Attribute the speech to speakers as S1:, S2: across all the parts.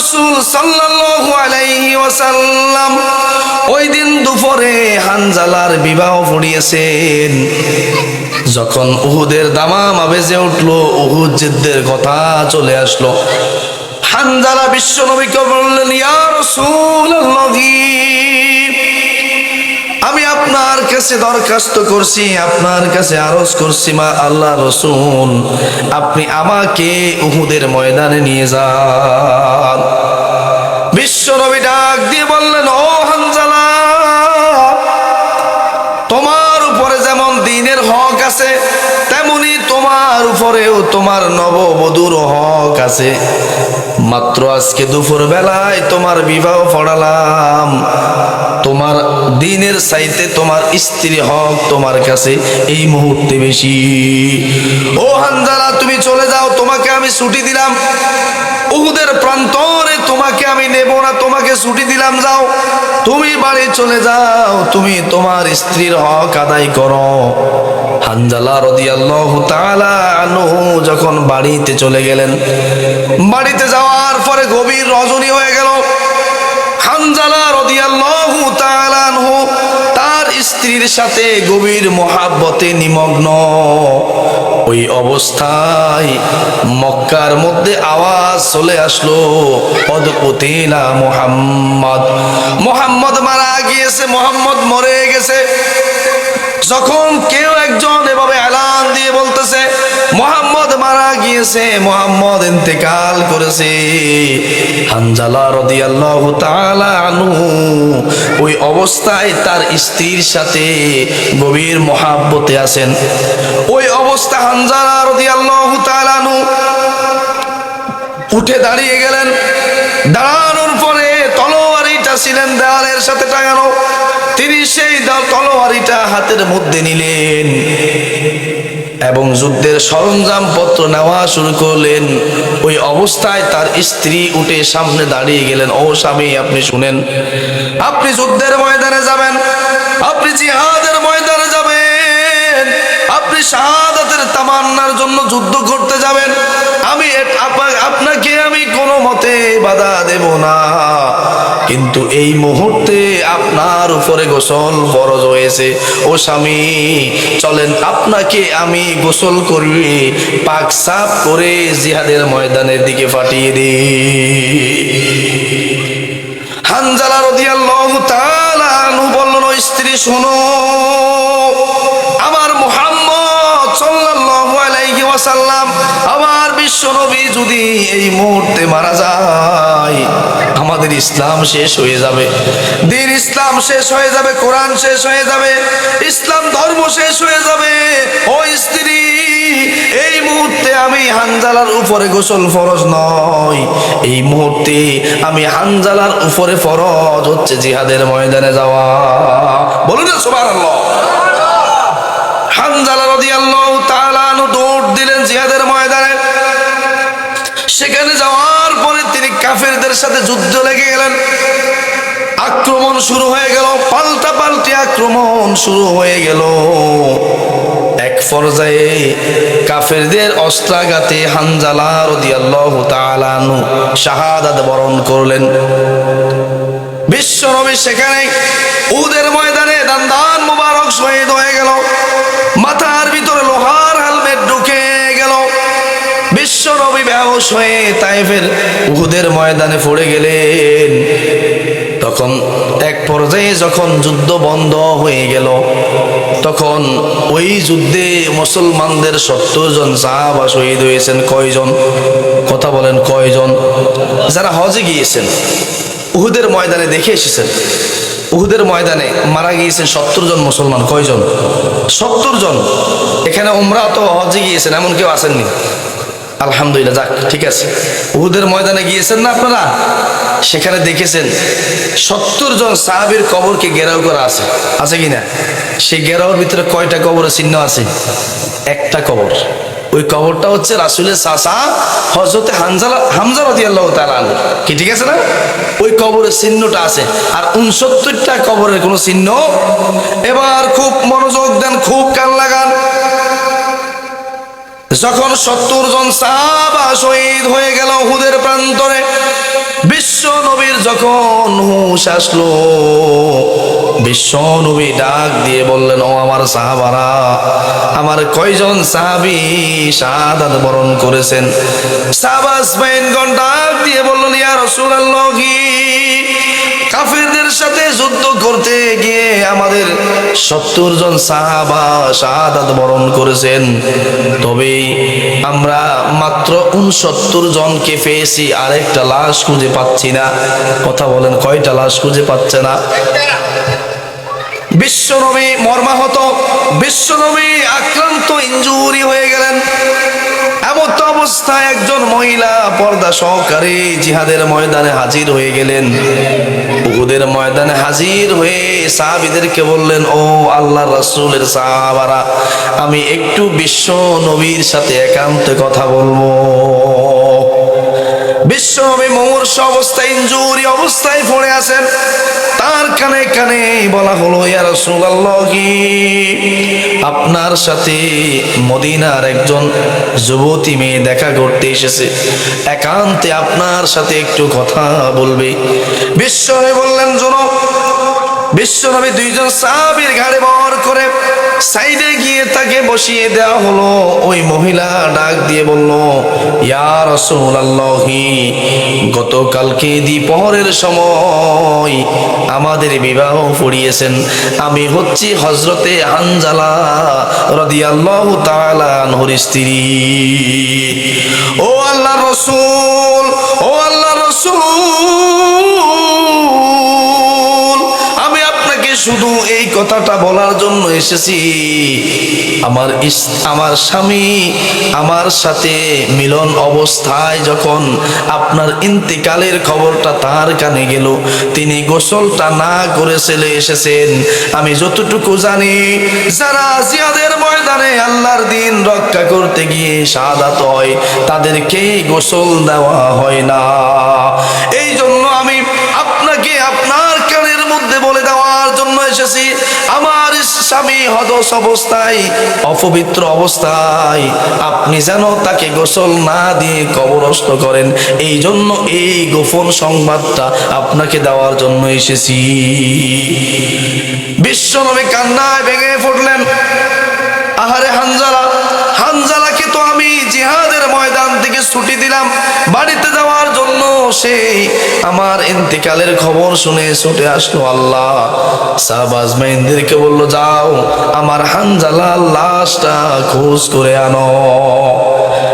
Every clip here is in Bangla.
S1: রসুল সাল্লাম ওই দিন দুপুরে হানজালার বিবাহ পড়িয়েছেন। যখন উহুদের দামাম বেজে উঠল, উহুদ জিদ্দের কথা চলে আসলো। হানজালা বিশ্ব নবীকে বললেন, ইয়া রাসূলুল্লাহি। আমি আপনার কাছে দরখাস্ত করছি, আপনার কাছে আরজ করছি, মা আল্লাহ রসুন আপনি আমাকে উহুদের ময়দানে নিয়ে যান। বিশ্ব নবী ডাক দিয়ে বললেন, ও হানজালা, তোমার উপরে যেমন দিনের হক আছে, তেমনি তোমার উপরেও তোমার নববধূর হক আছে। মাত্র আজকে দুপুর বেলায় তোমার বিবাহ পড়ালাম। দিনের চাইতে তোমার স্ত্রী হক তোমার কাছে এই মুহূর্তে বেশি। ও হানজালা, তুমি চলে যাও, তোমাকে আমি ছুটি দিলাম। উহুদের প্রান্তরে তোমাকে আমি নেব না, তোমাকে ছুটি দিলাম, যাও। তুমি বাড়ি চলে যাও, তুমি তোমার স্ত্রীর হক আদায় করো। হানজালা রদিয়াল্লাহু তাআলা যখন বাড়িতে চলে গেলেন, বাড়িতে যাওয়ার পরে গভীর রজনী হয়ে গেল। হানজালা রদিয়াল্লাহু তাআলা তার স্ত্রীর সাথে গভীর মহাব্বতে নিমগ্ন। ওই অবস্থায় মক্কার মধ্যে আওয়াজ চলে আসলো পদপতিনা মোহাম্মদ। মোহাম্মদ মারা গিয়েছে, মোহাম্মদ মরে গেছে। যখন কেউ একজন এভাবে এলান দিয়ে বলতেছে, মোহাম্মদ মারা গিয়েছে, মোহাম্মদ ইন্তেকাল করেছে। হানজালা রাদিয়াল্লাহু তাআলা আনহু ওই অবস্থায় তার স্ত্রীর সাথে গভীর মহাব্বতে আছেন। ওই অবস্থা হানজালা রাদিয়াল্লাহু তাআলা আনহু উঠে দাঁড়িয়ে গেলেন। দাঁড়ানোর পরে তলোয়ারিটা ছিলেন দেওয়ালের সাথে টাঙানো। তিনি সেই তলোয়ারিটা হাতের মধ্যে নিলেন। এবং যুদ্ধের সরঞ্জাম পত্র নেওয়া শুরু করলেন। ওই অবস্থায় তার স্ত্রী উঠে সামনে দাঁড়িয়ে গেলেন। ও স্বামী, আপনি শুনেন। আপনি যুদ্ধের ময়দানে যাবেন। আপনি জিহাদের ময়দানে যাবেন। আপনি শাহাদাতের তামান্নার জন্য যুদ্ধ করতে যাবেন। আমি আপনাকে আমি কোনো মতে বাধা দেব না। কিন্তু এই মুহূর্তে আপনার উপরে গোসল ফরজ হয়েছে। ও স্বামী, চলেন, আপনাকে আমি গোসল করি, পাক সাফ করে জিহাদের ময়দানের দিকে পাঠিয়ে দিই। হানজালা রদিয়াল্লাহু তাআলা বলল স্ত্রী, শোনো। নবী যদি এই মুহূর্তে মারা যায়, আমাদের ইসলাম শেষ হয়ে যাবে। দিন ইসলাম শেষ হয়ে যাবে, কোরআন শেষ হয়ে যাবে, ইসলাম ধর্ম শেষ হয়ে যাবে। ও স্ত্রী, এই মুহূর্তে আমি হানজালার উপরে গোসল ফরজ নয়। এই মুহূর্তে আমি হানজালার উপরে ফরজ হচ্ছে জিহাদের ময়দানে যাওয়া। বলুন না, সুবহানাল্লাহ। হানজালা রাদিয়াল্লাহু তাআলা আনহু দৌড় দিলেন জিহাদের সেখানে যাওয়ার পরে তিনি কাফেরদের সাথে যুদ্ধ লেগে গেলেন। আক্রমণ শুরু হয়ে গেল, পাল্টা পাল্টি আক্রমণ শুরু হয়ে গেল। এক পর্যায়ে কাফেরদের অস্ত্রাঘাতে হানজালা রাদিয়াল্লাহু শাহাদাত বরণ করলেন। বিশ্ব নবী সেখানে উদের ময়দানে দান দান মুবারক শহীদ হয়ে গেল। বেহস হয়ে তাইফের উহুদের ময়দানে পড়ে গেলেন। তখন এক পর্যায়ে যখন যুদ্ধ বন্ধ হয়ে গেল, তখন ওই যুদ্ধে মুসলমানদের সত্তর জন সাহাবা শহীদ হয়েছেন। কয়জন? কথা বলেন, কয়জন? যারা হজে গিয়েছেন, উহুদের ময়দানে দেখে এসেছেন। উহুদের ময়দানে মারা গিয়েছেন সত্তর জন মুসলমান। কয়জন? সত্তর জন এখানে উমরা তো হজে গিয়েছেন, এমন কেউ আসেননি আলহামদুলিল্লাহ, যাক, ঠিক আছে। উহুদের ময়দানে গিয়েছেন না আপনারা? সেখানে দেখেছেন সত্তর জন সাহাবির কবরকে ঘেরাও করা আছে। আছে কি না? সেই ঘেরাওর ভিতরে কয়টা কবরের চিহ্ন আছে? একটা কবর। ওই কবরটা হচ্ছে রাসুলের চাষা হজরতে হামজা রদি আল্লাহ কি, ঠিক আছে না? ওই কবরের চিহ্নটা আছে। আর উনসত্তরটা কবরের কোনো চিহ্ন? এবার খুব মনোযোগ দেন, খুব কান যখন সত্তর জন সাহাবা শহীদ হয়ে গেল হুদের প্রান্তরে, বিশ্ব নবীর যখন হুশ আসলো, বিশ্ব নবী ডাক দিয়ে বললেন, ও আমার সাহাবারা, আমার কয়জন সাহাবি শাহাদাত বরণ করেছেন? সাহাবাস ডাক দিয়ে বললেন, ইয়া রাসূলুল্লাহ, কি কাফেরদের সাথে যুদ্ধ করতে গিয়ে আমাদের সত্তর জন সাহাবা শাহাদাত বরণ করেছেন। তবে আমরা মাত্র উনসত্তর জনকে পেয়েছি, আরেকটা লাশ খুঁজে পাচ্ছি না। কথা বলেন, কয়টা লাশ খুঁজে পাচ্ছে না? বিশ্বনবী মর্মাহত, বিশ্বনবী আক্রান্ত ইঞ্জুরি হয়ে গেলেন এমন তো অবস্থায় একজন মহিলা পর্দা সহকারে জিহাদের ময়দানে হাজির হয়ে গেলেন। উহুদের ময়দানে হাজির হয়ে সাহাবিদেরকে বললেন, ও আল্লাহ রাসূলের সাহাবারা, আমি একটু বিশ্ব নবীর সাথে একান্তে কথা বলব। বিশ্বনবী মুমূর্ষ অবস্থায় ইঞ্জুরি অবস্থায় পড়ে আছেন। তার কানে কানে বলা হলো, ইয়া রাসূলুল্লাহ কি? আপনার সাথে মদিনার একজন যুবতী মেয়ে দেখা করতে এসেছে। একান্তে আপনার সাথে একটু কথা বলবে। বিশ্ব বললেন জনক বিশ্বনবী দুইজন সাহাবীর ঘাড়ে বর করে সাইডে গিয়ে তাকে বসিয়ে দেওয়া হলো। ওই মহিলা ডাক দিয়ে বলল, ইয়া রাসূলুল্লাহি, গতকালকে দ্বিপহরের সময় আমাদের বিবাহ পড়িয়েছেন আমি হচ্ছি হজরতে হানজালা রাদিয়াল্লাহু তাআলা আনহুর স্ত্রী। ও আল্লাহ রসুল, ও আল্লাহ রসুল শুধু এই কথাটা বলার জন্য এসেছি। আমার আমার স্বামী আমার সাথে মিলন অবস্থায় যখন আপনার ইন্তিকালের খবরটা তার কানে গেল, তিনি গোসলটা না করে চলে এসেছেন। আমি যতটুকু জানি, যারা জিয়াদের ময়দানে আল্লাহর দিন রক্ষা করতে গিয়ে শাহাদাত হয় তাদেরকে গোসল দেওয়া হয় না। এই জন্য আমি এসেছি, আমার স্বামী হদস অবস্থায়, অপবিত্র অবস্থায়। আপনি যেন তাকে গোসল না দিয়ে কবরস্থ করেন এই জন্য এই গোপন সংবাদটা আপনাকে দেওয়ার জন্য এসেছি। বিশ্বনবী কান্নায় ভেঙে ফুটলেন আহারে হানজালা, হানজালাকে তো আমি জিহাদের ময়দান থেকে ছুটি দিলাম, বাড়িতে যাওয়ার সেই আমার ইন্তিকালের খবর শুনে ছুটে আসলো আল্লাহ। সাহবাজ মাইন্দিরকে বলল, যাও, আমার হানজালাল লাশটা খোঁজ করে আনো।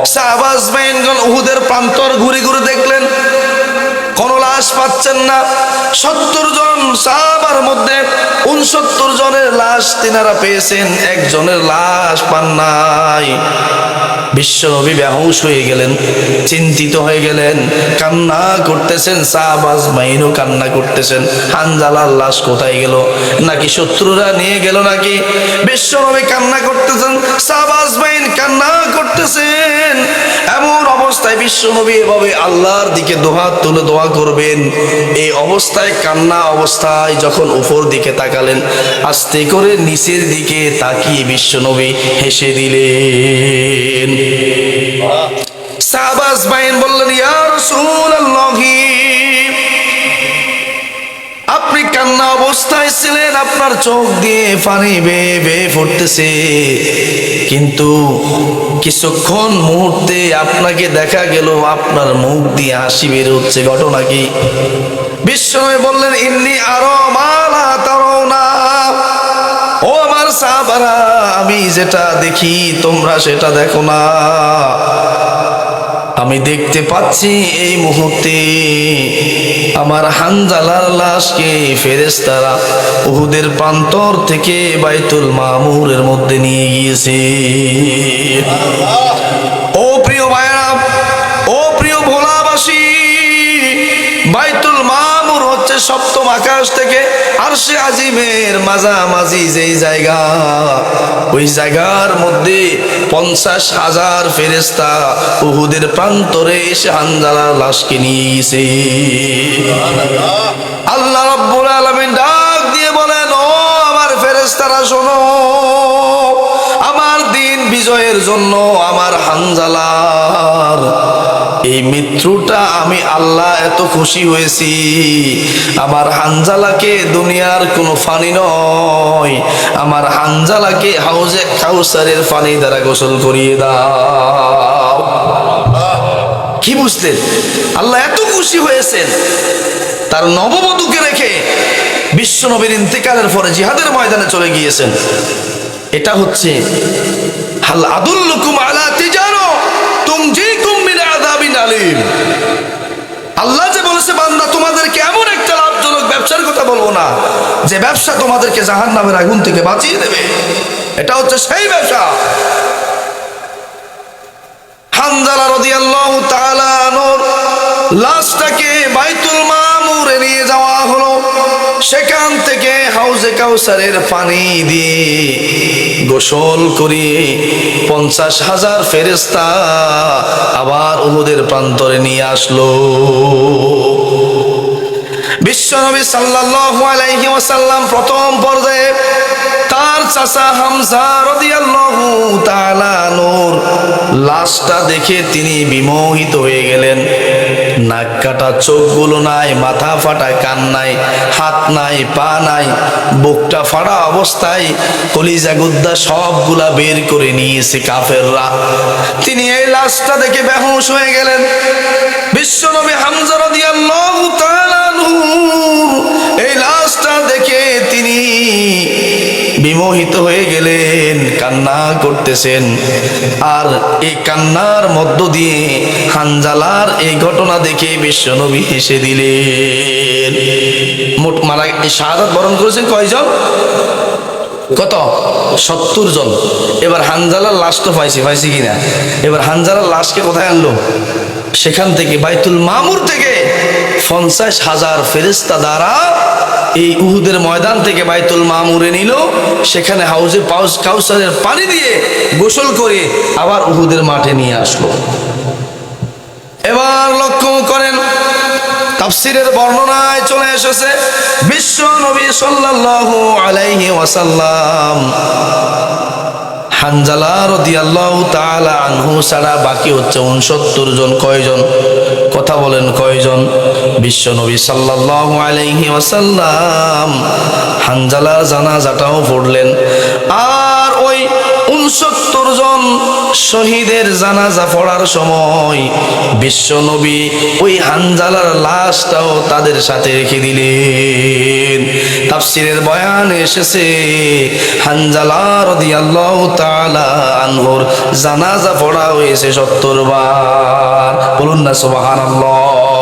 S1: সাহবাজ মাইনগণ উহুদের প্রান্তর ঘুরে ঘুরে দেখলেন লাশ পাচ্ছেন না। সত্তর জন সাহাবার মধ্যে উনসত্তর জনের লাশ তিনারা পেয়েছেন, একজনের লাশ পান নাই। বিশ্বনবী বেহুশ হয়ে গেলেন, চিন্তিত হয়ে গেলেন, কান্না করতেছেন, সাহাবাজ মাইনও কান্না করতেছেন হানজালার লাশ কোথায় গেল? নাকি শত্রুরা নিয়ে গেল নাকি? বিশ্বনবী কান্না করতেছেন, সাহাবাজ মাইন কান্না করতেছেন। এমন অবস্থায় বিশ্বনবী এভাবে আল্লাহর দিকে দোহাত তুলে দোয়া করবেন এই অবস্থায় কান্না অবস্থায় যখন উপর দিকে তাকালেন, আস্তে করে নিচের দিকে তাকিয়ে বিশ্বনবী হেসে দিলেন। সাবাস বাইন বললেন, ইয়া রাসূলুল্লাহি আপনি কান্না অবস্থায় ছিলেন, আপনার চোখ দিয়ে পানি বেয়ে বেয়ে পড়তেছে কিন্তু কিছুক্ষণ মুহূর্তে আপনাকে দেখা গেল, আপনার মুখ দিয়ে হাসি বের হচ্ছে। ঘটনা কি? বিশ্বময় বললেন, ইন্নি আরও মালা তারো না ও আমার সাহাবারা, আমি যেটা দেখি, তোমরা সেটা দেখো না। আমি দেখতে পাচ্ছি এই মুহূর্তে আমার হানজালার লাশকে ফেরেস তারা উহুদের প্রান্তর থেকে বাইতুল মামুরের মধ্যে নিয়ে গিয়েছে। সপ্তম আকাশ থেকে আরশে আজিমের মাঝামাঝি যেই জায়গা, ওই জায়গার মধ্যে পঞ্চাশ হাজার ফেরেস্তা উহুদের প্রান্তরে এসে হানজালার লাশকে নিয়ে গেছে আল্লাহ রব্বুল আলামিন ডাক দিয়ে বলেন, ও আমার ফেরেস্তারা শোনো, আমার দিন বিজয়ের জন্য আমার হানজালার এই মৃত্যুটা আমি আল্লাহ এত খুশি হয়েছি। আমার হানজালাকে দুনিয়ার কোনো ফানি নয়। আমার হানজালাকে হাউজে কাউসারের পানি দ্বারা গোসল করিয়ে দাও। কি বুঝলেন? আল্লাহ এত খুশি হয়েছেন। তার নববধূকে রেখে বিশ্ব নবীর ইন্তেকালের পরে জিহাদের ময়দানে চলে গিয়েছেন। এটা হচ্ছে, হাল আদুল্লুকুম আলা আযাবিন আলিম আল্লাহ যে বলেছে, বান্দা, তোমাদেরকে এমন একটা লাভজনক ব্যবসার কথা বলব না, যে ব্যবসা তোমাদেরকে জাহান নামের আগুন থেকে বাঁচিয়ে দেবে। এটা হচ্ছে সেই ব্যবসা। লাশটাকে বাইতুল মামুরে নিয়ে যাওয়া হলো। সেখান থেকে হাউজে কাউসারের পানি দিয়ে গোসল করিয়ে পঞ্চাশ হাজার ফেরেস্তা আবার উহুদের প্রান্তরে নিয়ে আসলো। বিশ্বনবী সাল্লাল্লাহু আলাইহি ওয়াসাল্লাম প্রথম পর্যায়ে তার চাচা হামজা রাদিয়াল্লাহু নূর লাশটা দেখে তিনি বিমোহিত হয়ে গেলেন। নাক কাটা, চোখগুলো নাই, মাথা ফাটা, কান নাই, হাত নাই, পা নাই, বুকটা ফাড়া অবস্থায় কলিজা গুদ্দা সবগুলা বের করে নিয়েছে কাফেররা। তিনি এই লাশটা দেখে বেহুশ হয়ে গেলেন। বিশ্বনবী হামজা রাদিয়াল্লাহু তাআলা এই লাশটা দেখে তিনি বিমোহিত হয়ে গেলেন, কান্না করতেছেন। আর এই কান্নার মধ্য দিয়ে হানজালার এই ঘটনা দেখে বিশ্বনবী হেসে দিলেন। মোট মারা শাহাদাত বরণ করেছেন কয়জন? কত? সত্তর জন। এবার হানজালার লাশ তো পাইছি পাইছি কিনা? এবার হানজালার লাশকে কোথায় আনলো? সেখান থেকে বাইতুল মামুর থেকে পঞ্চাশ হাজার ফেরিস্তা দ্বারা এই উহুদের ময়দান থেকে বাইতুল মামুরে নিল। সেখানে হাউজে পাউস কাউসারের পানি দিয়ে গোসল করে আবার উহুদের মাঠে নিয়ে আসলো। এবার লক্ষ্য করেন, তাফসিরের বর্ণনায় চলে এসেছে, বিশ্ব নবী সাল্লাল্লাহু আলাইহি ওয়াসাল্লাম হানজালা রাদিয়াল্লাহু তাআলা আনহু ছাড়া বাকি হচ্ছে 69 জন কয়জন? কথা বলেন কয়জন? বিশ্ব নবী সাল্লাহ আলাইহি ওয়াসাল্লাম হানজালার জানাজাটাও পড়লেন। জন শহীদের জানাজা পড়ার সময় বিশ্ব নবী ওই হানজালার লাশটাও তাদের সাথে রেখে দিলেন। তাফসিরের বয়ান এসেছে হানজালার দিয়াল্লাহ তাআলা আনহুর জানাজা পড়া হয়েছে সত্তর বার। বলুন না সুবহানাল্লাহ।